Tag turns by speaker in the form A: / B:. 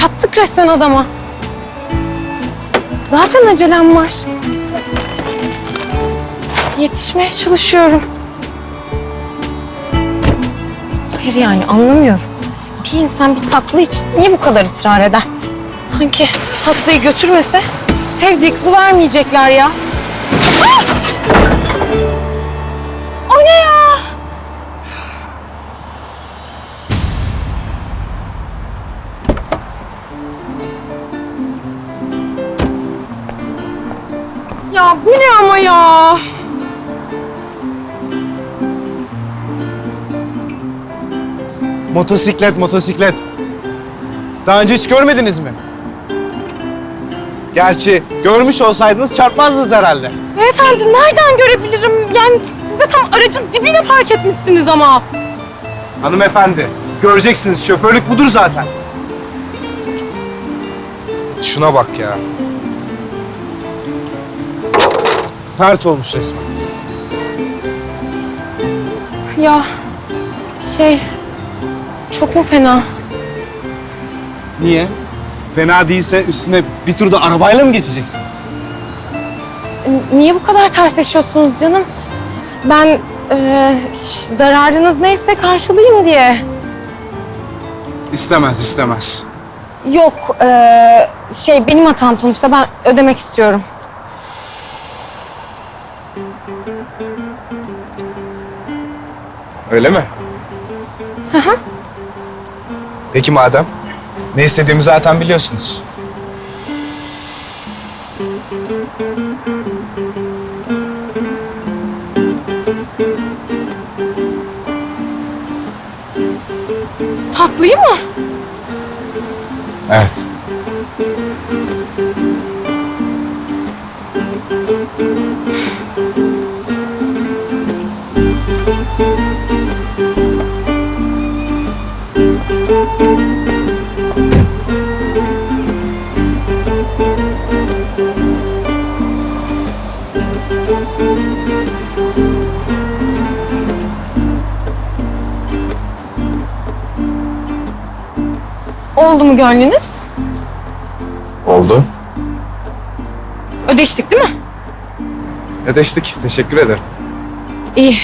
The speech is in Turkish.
A: Çattık resmen adama. Zaten acelem var. Yetişmeye çalışıyorum. Hayır yani anlamıyorum. Bir insan bir tatlı için niye bu kadar ısrar eder? Sanki tatlıyı götürmese sevdiği kızı vermeyecekler ya. Ah! Ya bu ne ama ya?
B: Motosiklet, motosiklet. Daha önce hiç görmediniz mi? Gerçi görmüş olsaydınız çarpmazdınız herhalde.
A: Beyefendi nereden görebilirim? Yani siz de tam aracın dibine park etmişsiniz ama.
B: Hanımefendi, göreceksiniz şoförlük budur zaten. Şuna bak ya. Pert olmuş resmen.
A: Ya şey çok mu fena?
B: Niye? Fena değilse üstüne bir turda arabayla mı geçeceksiniz?
A: N- Niye bu kadar tersleşiyorsunuz canım? Ben e, ş- zararınız neyse karşılayayım diye.
B: İstemez, istemez.
A: Yok e, şey benim hatam sonuçta ben ödemek istiyorum.
B: Öyle mi? Peki madem. Ne istediğimi zaten biliyorsunuz.
A: Tatlıyı mı?
B: Evet.
A: Oldu mu gönlünüz?
B: Oldu.
A: Ödeştik değil mi?
B: Ödeştik. Teşekkür ederim.
A: İyi.